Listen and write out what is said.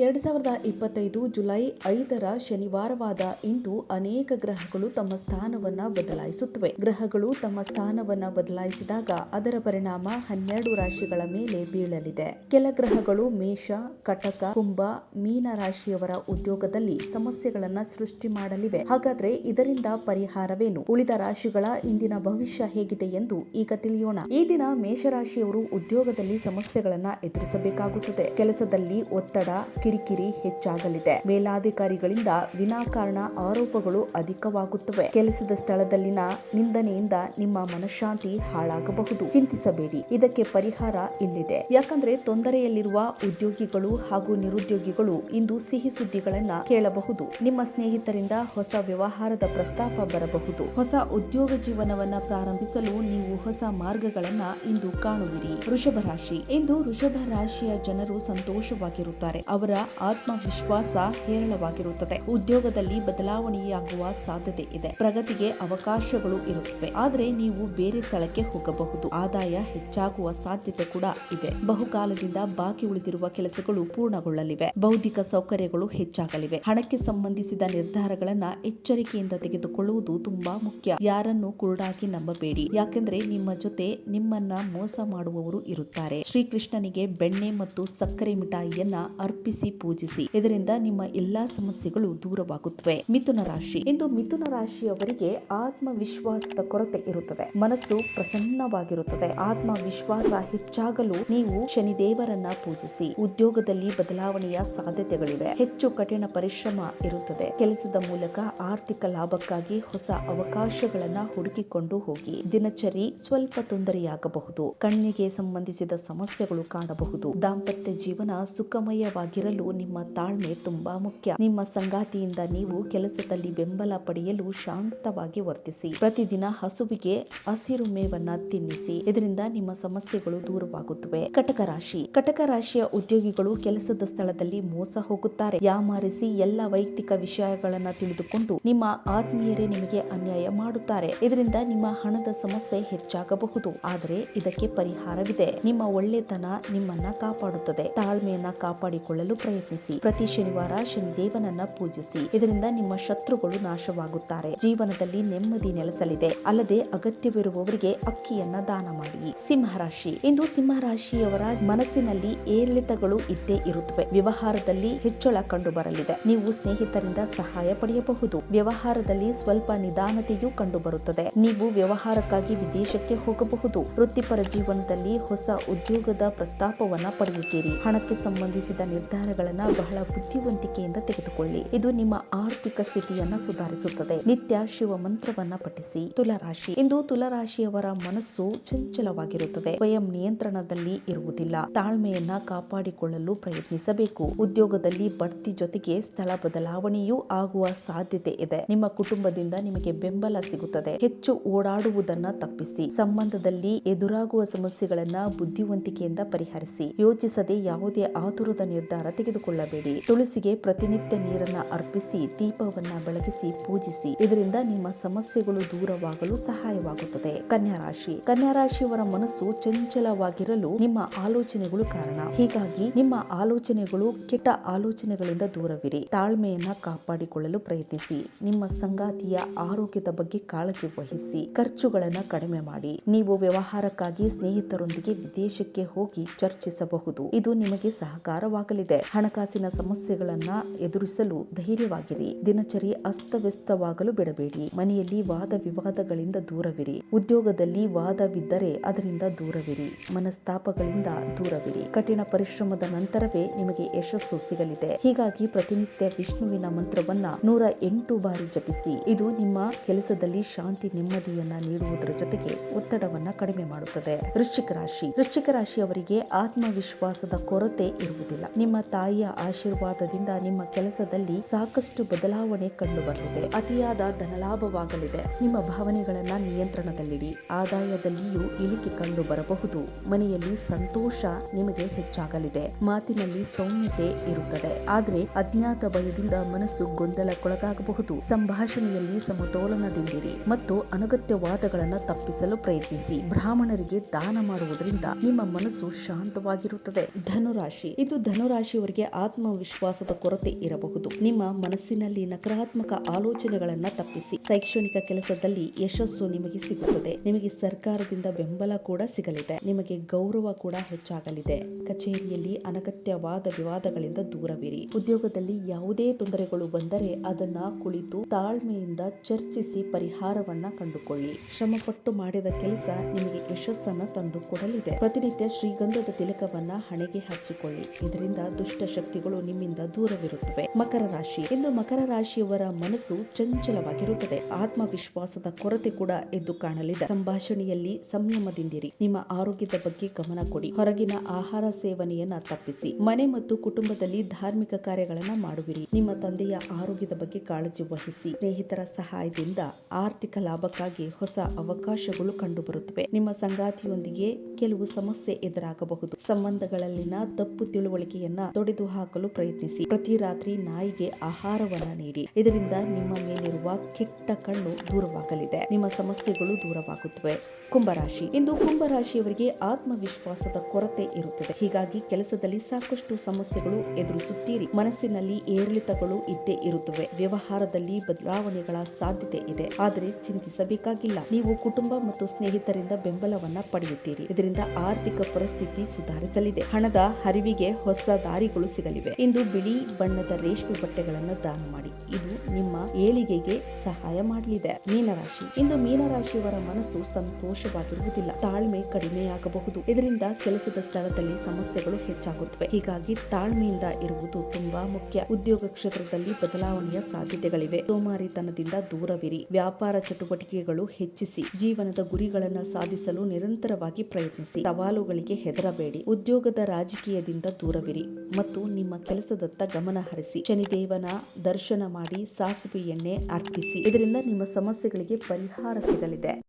ಎರಡ್ ಸಾವಿರದ ಇಪ್ಪತ್ತೈದು ಜುಲೈ ಐದರ ಶನಿವಾರವಾದ ಇಂದು ಅನೇಕ ಗ್ರಹಗಳು ತಮ್ಮ ಸ್ಥಾನವನ್ನ ಬದಲಾಯಿಸುತ್ತವೆ. ಗ್ರಹಗಳು ತಮ್ಮ ಸ್ಥಾನವನ್ನು ಬದಲಾಯಿಸಿದಾಗ ಅದರ ಪರಿಣಾಮ ಹನ್ನೆರಡು ರಾಶಿಗಳ ಮೇಲೆ ಬೀಳಲಿದೆ. ಕೆಲ ಗ್ರಹಗಳು ಮೇಷ, ಕಟಕ, ಕುಂಭ, ಮೀನ ರಾಶಿಯವರ ಉದ್ಯೋಗದಲ್ಲಿ ಸಮಸ್ಯೆಗಳನ್ನ ಸೃಷ್ಟಿ ಮಾಡಲಿವೆ. ಹಾಗಾದ್ರೆ ಇದರಿಂದ ಪರಿಹಾರವೇನು? ಉಳಿದ ರಾಶಿಗಳ ಇಂದಿನ ಭವಿಷ್ಯ ಹೇಗಿದೆ ಎಂದು ಈಗ ತಿಳಿಯೋಣ. ಈ ದಿನ ಮೇಷರಾಶಿಯವರು ಉದ್ಯೋಗದಲ್ಲಿ ಸಮಸ್ಯೆಗಳನ್ನ ಎದುರಿಸಬೇಕಾಗುತ್ತದೆ. ಕೆಲಸದಲ್ಲಿ ಒತ್ತಡ ಕಿರಿಕಿರಿ ಹೆಚ್ಚಾಗಲಿದೆ. ಮೇಲಾಧಿಕಾರಿಗಳಿಂದ ವಿನಾಕಾರಣ ಆರೋಪಗಳು ಅಧಿಕವಾಗುತ್ತವೆ. ಕೆಲಸದ ಸ್ಥಳದಲ್ಲಿನ ನಿಂದನೆಯಿಂದ ನಿಮ್ಮ ಮನಃಶಾಂತಿ ಹಾಳಾಗಬಹುದು. ಚಿಂತಿಸಬೇಡಿ. ಇದಕ್ಕೆ ಪರಿಹಾರ ಇಲ್ಲಿದೆ. ಯಾಕಂದ್ರೆ ತೊಂದರೆಯಲ್ಲಿರುವ ಉದ್ಯೋಗಿಗಳು ಹಾಗೂ ನಿರುದ್ಯೋಗಿಗಳು ಇಂದು ಸಿಹಿ ಸುದ್ದಿಗಳನ್ನ ಕೇಳಬಹುದು. ನಿಮ್ಮ ಸ್ನೇಹಿತರಿಂದ ಹೊಸ ವ್ಯವಹಾರದ ಪ್ರಸ್ತಾಪ ಬರಬಹುದು. ಹೊಸ ಉದ್ಯೋಗ ಜೀವನವನ್ನ ಪ್ರಾರಂಭಿಸಲು ನೀವು ಹೊಸ ಮಾರ್ಗಗಳನ್ನ ಇಂದು ಕಾಣುವಿರಿ. ವೃಷಭ ರಾಶಿ. ಇಂದು ವೃಷಭ ರಾಶಿಯ ಜನರು ಸಂತೋಷವಾಗಿರುತ್ತಾರೆ. ಅವರ ಆತ್ಮವಿಶ್ವಾಸ ಹೇರಳವಾಗಿರುತ್ತದೆ. ಉದ್ಯೋಗದಲ್ಲಿ ಬದಲಾವಣೆಯಾಗುವ ಸಾಧ್ಯತೆ ಇದೆ. ಪ್ರಗತಿಗೆ ಅವಕಾಶಗಳು ಇರುತ್ತವೆ. ಆದರೆ ನೀವು ಬೇರೆ ಸ್ಥಳಕ್ಕೆ ಹೋಗಬಹುದು. ಆದಾಯ ಹೆಚ್ಚಾಗುವ ಸಾಧ್ಯತೆ ಕೂಡ ಇದೆ. ಬಹುಕಾಲದಿಂದ ಬಾಕಿ ಉಳಿದಿರುವ ಕೆಲಸಗಳು ಪೂರ್ಣಗೊಳ್ಳಲಿವೆ. ಬೌದ್ಧಿಕ ಸೌಕರ್ಯಗಳು ಹೆಚ್ಚಾಗಲಿವೆ. ಹಣಕ್ಕೆ ಸಂಬಂಧಿಸಿದ ನಿರ್ಧಾರಗಳನ್ನ ಎಚ್ಚರಿಕೆಯಿಂದ ತೆಗೆದುಕೊಳ್ಳುವುದು ತುಂಬಾ ಮುಖ್ಯ. ಯಾರನ್ನು ಕುರುಡಾಗಿ ನಂಬಬೇಡಿ. ಯಾಕೆಂದ್ರೆ ನಿಮ್ಮ ಜೊತೆ ನಿಮ್ಮನ್ನ ಮೋಸ ಮಾಡುವವರು ಇರುತ್ತಾರೆ. ಶ್ರೀಕೃಷ್ಣನಿಗೆ ಬೆಣ್ಣೆ ಮತ್ತು ಸಕ್ಕರೆ ಮಿಠಾಯಿಯನ್ನ ಅರ್ಪಿಸಿ ಪೂಜಿಸಿ. ಇದರಿಂದ ನಿಮ್ಮ ಎಲ್ಲಾ ಸಮಸ್ಯೆಗಳು ದೂರವಾಗುತ್ತವೆ. ಮಿಥುನ ರಾಶಿ. ಇಂದು ಮಿಥುನ ರಾಶಿಯವರಿಗೆ ಆತ್ಮವಿಶ್ವಾಸದ ಕೊರತೆ ಇರುತ್ತದೆ. ಮನಸ್ಸು ಪ್ರಸನ್ನವಾಗಿರುತ್ತದೆ. ಆತ್ಮವಿಶ್ವಾಸ ಹೆಚ್ಚಾಗಲು ನೀವು ಶನಿದೇವರನ್ನ ಪೂಜಿಸಿ. ಉದ್ಯೋಗದಲ್ಲಿ ಬದಲಾವಣೆಯ ಸಾಧ್ಯತೆಗಳಿವೆ. ಹೆಚ್ಚು ಕಠಿಣ ಪರಿಶ್ರಮ ಇರುತ್ತದೆ. ಕೆಲಸದ ಮೂಲಕ ಆರ್ಥಿಕ ಲಾಭಕ್ಕಾಗಿ ಹೊಸ ಅವಕಾಶಗಳನ್ನ ಹುಡುಕಿಕೊಂಡು ಹೋಗಿ. ದಿನಚರಿ ಸ್ವಲ್ಪ ತೊಂದರೆಯಾಗಬಹುದು. ಕಣ್ಣಿಗೆ ಸಂಬಂಧಿಸಿದ ಸಮಸ್ಯೆಗಳು ಕಾಣಬಹುದು. ದಾಂಪತ್ಯ ಜೀವನ ಸುಖಮಯವಾಗಿರಲು. ನಿಮ್ಮ ತಾಳ್ಮೆ ತುಂಬಾ ಮುಖ್ಯ. ನಿಮ್ಮ ಸಂಗಾತಿಯಿಂದ ನೀವು ಕೆಲಸದಲ್ಲಿ ಬೆಂಬಲ ಪಡೆಯಲು ಶಾಂತವಾಗಿ ವರ್ತಿಸಿ. ಪ್ರತಿದಿನ ಹಸುವಿಗೆ ಹಸಿರು ಮೇವನ್ನ ತಿನ್ನಿಸಿ. ಇದರಿಂದ ನಿಮ್ಮ ಸಮಸ್ಯೆಗಳು ದೂರವಾಗುತ್ತವೆ. ಕಟಕ ರಾಶಿ. ಕಟಕ ರಾಶಿಯ ಉದ್ಯೋಗಿಗಳು ಕೆಲಸದ ಸ್ಥಳದಲ್ಲಿ ಮೋಸ ಹೋಗುತ್ತಾರೆ. ಯಾಮಾರಿಸಿ ಎಲ್ಲ ವೈಯಕ್ತಿಕ ವಿಷಯಗಳನ್ನ ತಿಳಿದುಕೊಂಡು ನಿಮ್ಮ ಆತ್ಮೀಯರೇ ನಿಮಗೆ ಅನ್ಯಾಯ ಮಾಡುತ್ತಾರೆ. ಇದರಿಂದ ನಿಮ್ಮ ಹಣದ ಸಮಸ್ಯೆ ಹೆಚ್ಚಾಗಬಹುದು. ಆದರೆ ಇದಕ್ಕೆ ಪರಿಹಾರವಿದೆ. ನಿಮ್ಮ ಒಳ್ಳೆತನ ನಿಮ್ಮನ್ನ ಕಾಪಾಡುತ್ತದೆ. ತಾಳ್ಮೆಯನ್ನ ಕಾಪಾಡಿಕೊಳ್ಳಲು ಪ್ರಯತ್ನಿಸಿ. ಪ್ರತಿ ಶನಿವಾರ ಶನಿದೇವನನ್ನ ಪೂಜಿಸಿ. ಇದರಿಂದ ನಿಮ್ಮ ಶತ್ರುಗಳು ನಾಶವಾಗುತ್ತಾರೆ. ಜೀವನದಲ್ಲಿ ನೆಮ್ಮದಿ ನೆಲೆಸಲಿದೆ. ಅಲ್ಲದೆ ಅಗತ್ಯವಿರುವವರಿಗೆ ಅಕ್ಕಿಯನ್ನ ದಾನ ಮಾಡಿ. ಸಿಂಹರಾಶಿ ಇಂದು ಸಿಂಹರಾಶಿಯವರ ಮನಸ್ಸಿನಲ್ಲಿ ಏರಿಳಿತಗಳು ಇದ್ದೇ ಇರುತ್ತವೆ. ವ್ಯವಹಾರದಲ್ಲಿ ಹೆಚ್ಚಳ ಕಂಡು ಬರಲಿದೆ ನೀವು ಸ್ನೇಹಿತರಿಂದ ಸಹಾಯ ಪಡೆಯಬಹುದು. ವ್ಯವಹಾರದಲ್ಲಿ ಸ್ವಲ್ಪ ನಿಧಾನತೆಯೂ ಕಂಡುಬರುತ್ತದೆ. ನೀವು ವ್ಯವಹಾರಕ್ಕಾಗಿ ವಿದೇಶಕ್ಕೆ ಹೋಗಬಹುದು. ವೃತ್ತಿಪರ ಜೀವನದಲ್ಲಿ ಹೊಸ ಉದ್ಯೋಗದ ಪ್ರಸ್ತಾಪವನ್ನ ಪಡೆಯುತ್ತೀರಿ. ಹಣಕ್ಕೆ ಸಂಬಂಧಿಸಿದ ನಿರ್ಧಾರಗಳನ್ನ ಬಹಳ ಬುದ್ಧಿವಂತಿಕೆಯಿಂದ ತೆಗೆದುಕೊಳ್ಳಿ. ಇದು ನಿಮ್ಮ ಆರ್ಥಿಕ ಸ್ಥಿತಿಯನ್ನ ಸುಧಾರಿಸುತ್ತದೆ. ನಿತ್ಯ ಶಿವ ಮಂತ್ರವನ್ನ ಪಠಿಸಿ. ತುಲಾರಾಶಿ. ಇಂದು ತುಲಾರಾಶಿಯವರ ಮನಸ್ಸು ಚಂಚಲವಾಗಿರುತ್ತದೆ. ಸ್ವಯಂ ನಿಯಂತ್ರಣದಲ್ಲಿ ಇರುವುದಿಲ್ಲ. ತಾಳ್ಮೆಯನ್ನ ಕಾಪಾಡಿಕೊಳ್ಳಲು ಪ್ರಯತ್ನಿಸಬೇಕು. ಉದ್ಯೋಗದಲ್ಲಿ ಬಡ್ತಿ ಜೊತೆಗೆ ಸ್ಥಳ ಬದಲಾವಣೆಯೂ ಆಗುವ ಸಾಧ್ಯತೆ ಇದೆ. ನಿಮ್ಮ ಕುಟುಂಬದಿಂದ ನಿಮಗೆ ಬೆಂಬಲ ಸಿಗುತ್ತದೆ. ಹೆಚ್ಚು ಓಡಾಡುವುದನ್ನ ತಪ್ಪಿಸಿ. ಸಂಬಂಧದಲ್ಲಿ ಎದುರಾಗುವ ಸಮಸ್ಯೆಗಳನ್ನ ಬುದ್ಧಿವಂತಿಕೆಯಿಂದ ಪರಿಹರಿಸಿ. ಯೋಚಿಸದೆ ಯಾವುದೇ ಆತುರದ ನಿರ್ಧಾರ ತೆಗೆದುಕೊಳ್ಳಬೇಡಿ. ತುಳಸಿಗೆ ಪ್ರತಿನಿತ್ಯ ನೀರನ್ನ ಅರ್ಪಿಸಿ, ದೀಪವನ್ನ ಬೆಳಗಿಸಿ, ಪೂಜಿಸಿ. ಇದರಿಂದ ನಿಮ್ಮ ಸಮಸ್ಯೆಗಳು ದೂರವಾಗಲು ಸಹಾಯವಾಗುತ್ತದೆ. ಕನ್ಯಾ ರಾಶಿ. ಕನ್ಯಾ ರಾಶಿಯವರ ಮನಸ್ಸು ಚಂಚಲವಾಗಿರಲು ನಿಮ್ಮ ಆಲೋಚನೆಗಳು ಕಾರಣ. ಹೀಗಾಗಿ ನಿಮ್ಮ ಆಲೋಚನೆಗಳು ಕೆಟ್ಟ ಆಲೋಚನೆಗಳಿಂದ ದೂರವಿರಿ. ತಾಳ್ಮೆಯನ್ನ ಕಾಪಾಡಿಕೊಳ್ಳಲು ಪ್ರಯತ್ನಿಸಿ. ನಿಮ್ಮ ಸಂಗಾತಿಯ ಆರೋಗ್ಯದ ಬಗ್ಗೆ ಕಾಳಜಿ ವಹಿಸಿ. ಖರ್ಚುಗಳನ್ನ ಕಡಿಮೆ ಮಾಡಿ. ನೀವು ವ್ಯವಹಾರಕ್ಕಾಗಿ ಸ್ನೇಹಿತರೊಂದಿಗೆ ವಿದೇಶಕ್ಕೆ ಹೋಗಿ ಚರ್ಚಿಸಬಹುದು. ಇದು ನಿಮಗೆ ಸಹಕಾರವಾಗಲಿದೆ. ಹಣಕಾಸಿನ ಸಮಸ್ಯೆಗಳನ್ನ ಎದುರಿಸಲು ಧೈರ್ಯವಾಗಿರಿ. ದಿನಚರಿ ಅಸ್ತವ್ಯಸ್ತವಾಗಲು ಬಿಡಬೇಡಿ. ಮನೆಯಲ್ಲಿ ವಾದ ವಿವಾದಗಳಿಂದ ದೂರವಿರಿ. ಉದ್ಯೋಗದಲ್ಲಿ ವಾದವಿದ್ದರೆ ಅದರಿಂದ ದೂರವಿರಿ. ಮನಸ್ತಾಪಗಳಿಂದ ದೂರವಿರಿ. ಕಠಿಣ ಪರಿಶ್ರಮದ ನಂತರವೇ ನಿಮಗೆ ಯಶಸ್ಸು ಸಿಗಲಿದೆ. ಹೀಗಾಗಿ ಪ್ರತಿನಿತ್ಯ ವಿಷ್ಣುವಿನ ಮಂತ್ರವನ್ನ ನೂರ ಎಂಟು ಬಾರಿ ಜಪಿಸಿ. ಇದು ನಿಮ್ಮ ಕೆಲಸದಲ್ಲಿ ಶಾಂತಿ ನೆಮ್ಮದಿಯನ್ನ ನೀಡುವುದರ ಜೊತೆಗೆ ಒತ್ತಡವನ್ನ ಕಡಿಮೆ ಮಾಡುತ್ತದೆ. ವೃಶ್ಚಿಕ ರಾಶಿ. ವೃಶ್ಚಿಕ ರಾಶಿಯವರಿಗೆ ಆತ್ಮವಿಶ್ವಾಸದ ಕೊರತೆ ಇರುವುದಿಲ್ಲ. ನಿಮ್ಮ ತಾಯಿಯ ಆಶೀರ್ವಾದದಿಂದ ನಿಮ್ಮ ಕೆಲಸದಲ್ಲಿ ಸಾಕಷ್ಟು ಬದಲಾವಣೆ ಕಂಡು ಬರಲಿದೆ ಅತಿಯಾದ ಧನಲಾಭವಾಗಲಿದೆ. ನಿಮ್ಮ ಭಾವನೆಗಳನ್ನ ನಿಯಂತ್ರಣದಲ್ಲಿಡಿ. ಆದಾಯದಲ್ಲಿಯೂ ಇಳಿಕೆ ಕಂಡು ಬರಬಹುದು ಮನೆಯಲ್ಲಿ ಸಂತೋಷ ನಿಮಗೆ ಹೆಚ್ಚಾಗಲಿದೆ. ಮಾತಿನಲ್ಲಿ ಸೌಮ್ಯತೆ ಇರುತ್ತದೆ. ಆದರೆ ಅಜ್ಞಾತ ಭಯದಿಂದ ಮನಸ್ಸು ಗೊಂದಲಕ್ಕೊಳಗಾಗಬಹುದು. ಸಂಭಾಷಣೆಯಲ್ಲಿ ಸಮತೋಲನದಿಂದಿರಿ ಮತ್ತು ಅನಗತ್ಯ ವಾದಗಳನ್ನು ತಪ್ಪಿಸಲು ಪ್ರಯತ್ನಿಸಿ. ಬ್ರಾಹ್ಮಣರಿಗೆ ದಾನ ಮಾಡುವುದರಿಂದ ನಿಮ್ಮ ಮನಸ್ಸು ಶಾಂತವಾಗಿರುತ್ತದೆ. ಧನುರಾಶಿ. ಇದು ಧನುರಾಶಿಯವರಿಗೆ ರಾಶಿಯವರಿಗೆ ಆತ್ಮವಿಶ್ವಾಸದ ಕೊರತೆ ಇರಬಹುದು. ನಿಮ್ಮ ಮನಸ್ಸಿನಲ್ಲಿ ನಕಾರಾತ್ಮಕ ಆಲೋಚನೆಗಳನ್ನ ತಪ್ಪಿಸಿ. ಶೈಕ್ಷಣಿಕ ಕೆಲಸದಲ್ಲಿ ಯಶಸ್ಸು ನಿಮಗೆ ಸಿಗುತ್ತದೆ. ನಿಮಗೆ ಸರ್ಕಾರದಿಂದ ಬೆಂಬಲ ಕೂಡ ಸಿಗಲಿದೆ. ನಿಮಗೆ ಗೌರವ ಕೂಡ ಹೆಚ್ಚಾಗಲಿದೆ. ಕಚೇರಿಯಲ್ಲಿ ಅನಗತ್ಯವಾದ ವಿವಾದಗಳಿಂದ ದೂರವಿರಿ. ಉದ್ಯೋಗದಲ್ಲಿ ಯಾವುದೇ ತೊಂದರೆಗಳು ಬಂದರೆ ಅದನ್ನ ಕುಳಿತು ತಾಳ್ಮೆಯಿಂದ ಚರ್ಚಿಸಿ ಪರಿಹಾರವನ್ನ ಕಂಡುಕೊಳ್ಳಿ. ಶ್ರಮಪಟ್ಟು ಮಾಡಿದ ಕೆಲಸ ನಿಮಗೆ ಯಶಸ್ಸನ್ನ ತಂದುಕೊಡಲಿದೆ ಪ್ರತಿನಿತ್ಯ ಶ್ರೀಗಂಧದ ತಿಲಕವನ್ನ ಹಣೆಗೆ ಹಚ್ಚಿಕೊಳ್ಳಿ. ಇದರಿಂದ ಶಕ್ತಿಗಳು ನಿಮ್ಮಿಂದ ದೂರವಿರುತ್ತವೆ. ಮಕರ ರಾಶಿ. ಇಂದು ಮಕರ ರಾಶಿಯವರ ಮನಸ್ಸು ಚಂಚಲವಾಗಿರುತ್ತದೆ. ಆತ್ಮವಿಶ್ವಾಸದ ಕೊರತೆ ಕೂಡ ಎದ್ದು ಕಾಣಲಿದೆ. ಸಂಭಾಷಣೆಯಲ್ಲಿ ಸಂಯಮದಿಂದಿರಿ. ನಿಮ್ಮ ಆರೋಗ್ಯದ ಬಗ್ಗೆ ಗಮನ ಕೊಡಿ. ಹೊರಗಿನ ಆಹಾರ ಸೇವನೆಯನ್ನ ತಪ್ಪಿಸಿ. ಮನೆ ಮತ್ತು ಕುಟುಂಬದಲ್ಲಿ ಧಾರ್ಮಿಕ ಕಾರ್ಯಗಳನ್ನ ಮಾಡುವಿರಿ. ನಿಮ್ಮ ತಂದೆಯ ಆರೋಗ್ಯದ ಬಗ್ಗೆ ಕಾಳಜಿ ವಹಿಸಿ. ಸ್ನೇಹಿತರ ಸಹಾಯದಿಂದ ಆರ್ಥಿಕ ಲಾಭಕ್ಕಾಗಿ ಹೊಸ ಅವಕಾಶಗಳು ಕಂಡುಬರುತ್ತವೆ. ನಿಮ್ಮ ಸಂಗಾತಿಯೊಂದಿಗೆ ಕೆಲವು ಸಮಸ್ಯೆ ಎದುರಾಗಬಹುದು. ಸಂಬಂಧಗಳಲ್ಲಿನ ತಪ್ಪು ತಿಳುವಳಿಕೆಯನ್ನ ತೊಡೆದು ಹಾಕಲು ಪ್ರಯತ್ನಿಸಿ. ಪ್ರತಿ ರಾತ್ರಿ ನಾಯಿಗೆ ಆಹಾರವನ್ನ ನೀಡಿ. ಇದರಿಂದ ನಿಮ್ಮ ಮೇಲಿರುವ ಕೆಟ್ಟ ಕಣ್ಣು ದೂರವಾಗಲಿದೆ. ನಿಮ್ಮ ಸಮಸ್ಯೆಗಳು ದೂರವಾಗುತ್ತವೆ. ಕುಂಭರಾಶಿ. ಇಂದು ಕುಂಭರಾಶಿಯವರಿಗೆ ಆತ್ಮವಿಶ್ವಾಸದ ಕೊರತೆ ಇರುತ್ತದೆ. ಹೀಗಾಗಿ ಕೆಲಸದಲ್ಲಿ ಸಾಕಷ್ಟು ಸಮಸ್ಯೆಗಳು ಎದುರಿಸುತ್ತೀರಿ. ಮನಸ್ಸಿನಲ್ಲಿ ಏರಿಳಿತಗಳು ಇದ್ದೇ ಇರುತ್ತವೆ. ವ್ಯವಹಾರದಲ್ಲಿ ಬದಲಾವಣೆಗಳ ಸಾಧ್ಯತೆ ಇದೆ. ಆದರೆ ಚಿಂತಿಸಬೇಕಾಗಿಲ್ಲ. ನೀವು ಕುಟುಂಬ ಮತ್ತು ಸ್ನೇಹಿತರಿಂದ ಬೆಂಬಲವನ್ನ ಪಡೆಯುತ್ತೀರಿ. ಇದರಿಂದ ಆರ್ಥಿಕ ಪರಿಸ್ಥಿತಿ ಸುಧಾರಿಸಲಿದೆ. ಹಣದ ಹರಿವಿಗೆ ಹೊಸ ದಾರಿಗಳು ಸಿಗಲಿವೆ. ಇಂದು ಬಿಳಿ ಬಣ್ಣದ ರೇಷ್ಮೆ ಬಟ್ಟೆಗಳನ್ನು ದಾನ ಮಾಡಿ. ಇದು ನಿಮ್ಮ ಏಳಿಗೆಗೆ ಸಹಾಯ ಮಾಡಲಿದೆ. ಮೀನರಾಶಿ. ಇಂದು ಮೀನರಾಶಿಯವರ ಮನಸ್ಸು ಸಂತೋಷವಾಗಿರುವುದಿಲ್ಲ. ತಾಳ್ಮೆ ಕಡಿಮೆಯಾಗಬಹುದು. ಇದರಿಂದ ಕೆಲಸದ ಸ್ಥಳದಲ್ಲಿ ಸಮಸ್ಯೆಗಳು ಹೆಚ್ಚಾಗುತ್ತವೆ. ಹೀಗಾಗಿ ತಾಳ್ಮೆಯಿಂದ ಇರುವುದು ತುಂಬಾ ಮುಖ್ಯ. ಉದ್ಯೋಗ ಕ್ಷೇತ್ರದಲ್ಲಿ ಬದಲಾವಣೆಯ ಸಾಧ್ಯತೆಗಳಿವೆ. ಸೋಮಾರಿತನದಿಂದ ದೂರವಿರಿ. ವ್ಯಾಪಾರ ಚಟುವಟಿಕೆಗಳು ಹೆಚ್ಚಿಸಿ. ಜೀವನದ ಗುರಿಗಳನ್ನು ಸಾಧಿಸಲು ನಿರಂತರವಾಗಿ ಪ್ರಯತ್ನಿಸಿ. ಸವಾಲುಗಳಿಗೆ ಹೆದರಬೇಡಿ. ಉದ್ಯೋಗದ ರಾಜಕೀಯದಿಂದ ದೂರವಿರಿ. ಮತ್ತು ನಿಮ್ಮ ಕೆಲಸದತ್ತ ಗಮನ ಹರಿಸಿ ಶನಿದೇವನ ದರ್ಶನ ಮಾಡಿ ಸಾಸಿವೆ ಎಣ್ಣೆ ಅರ್ಪಿಸಿ. ಇದರಿಂದ ನಿಮ್ಮ ಸಮಸ್ಯೆಗಳಿಗೆ ಪರಿಹಾರ ಸಿಗಲಿದೆ.